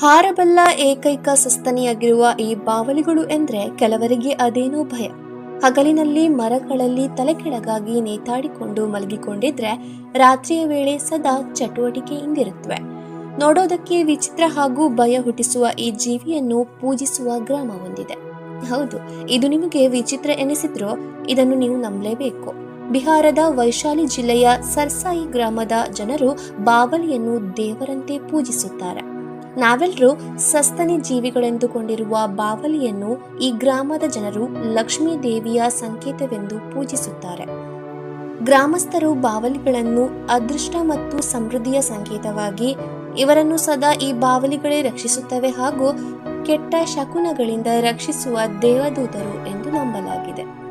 ಹಾರಬಲ್ಲ ಏಕೈಕ ಸಸ್ತನಿಯಾಗಿರುವ ಈ ಬಾವಲಿಗಳು ಎಂದ್ರೆ ಕೆಲವರಿಗೆ ಅದೇನೋ ಭಯ. ಹಗಲಿನಲ್ಲಿ ಮರಗಳಲ್ಲಿ ತಲೆಕೆಳಗಾಗಿ ನೇತಾಡಿಕೊಂಡು ಮಲಗಿಕೊಂಡಿದ್ರೆ ರಾತ್ರಿಯ ವೇಳೆ ಸದಾ ಚಟುವಟಿಕೆಯಿಂದಿರುತ್ತವೆ ನೋಡೋದಕ್ಕೆ ವಿಚಿತ್ರ ಹಾಗೂ ಭಯ ಹುಟ್ಟಿಸುವ ಈ ಜೀವಿಯನ್ನು ಪೂಜಿಸುವ ಗ್ರಾಮ ಹೊಂದಿದೆ ಹೌದು, ಇದು ನಿಮಗೆ ವಿಚಿತ್ರ ಎನಿಸಿದ್ರೂ ಇದನ್ನು ನೀವು ನಂಬಲೇಬೇಕು. ಬಿಹಾರದ ವೈಶಾಲಿ ಜಿಲ್ಲೆಯ ಸರ್ಸಾಯಿ ಗ್ರಾಮದ ಜನರು ಬಾವಲಿಯನ್ನು ದೇವರಂತೆ ಪೂಜಿಸುತ್ತಾರೆ. ನಾವೆಲ್ಲರೂ ಸಸ್ತನಿ ಜೀವಿಗಳೆಂದುಕೊಂಡಿರುವ ಬಾವಲಿಯನ್ನು ಈ ಗ್ರಾಮದ ಜನರು ಲಕ್ಷ್ಮೀ ದೇವಿಯ ಸಂಕೇತವೆಂದು ಪೂಜಿಸುತ್ತಾರೆ. ಗ್ರಾಮಸ್ಥರು ಬಾವಲಿಗಳನ್ನು ಅದೃಷ್ಟ ಮತ್ತು ಸಮೃದ್ಧಿಯ ಸಂಕೇತವಾಗಿ ಇವರನ್ನು ಸದಾ ಈ ಬಾವಲಿಗಳೇ ರಕ್ಷಿಸುತ್ತವೆ ಹಾಗೂ ಕೆಟ್ಟ ಶಕುನಗಳಿಂದ ರಕ್ಷಿಸುವ ದೇವದೂತರು ಎಂದು ನಂಬಲಾಗಿದೆ.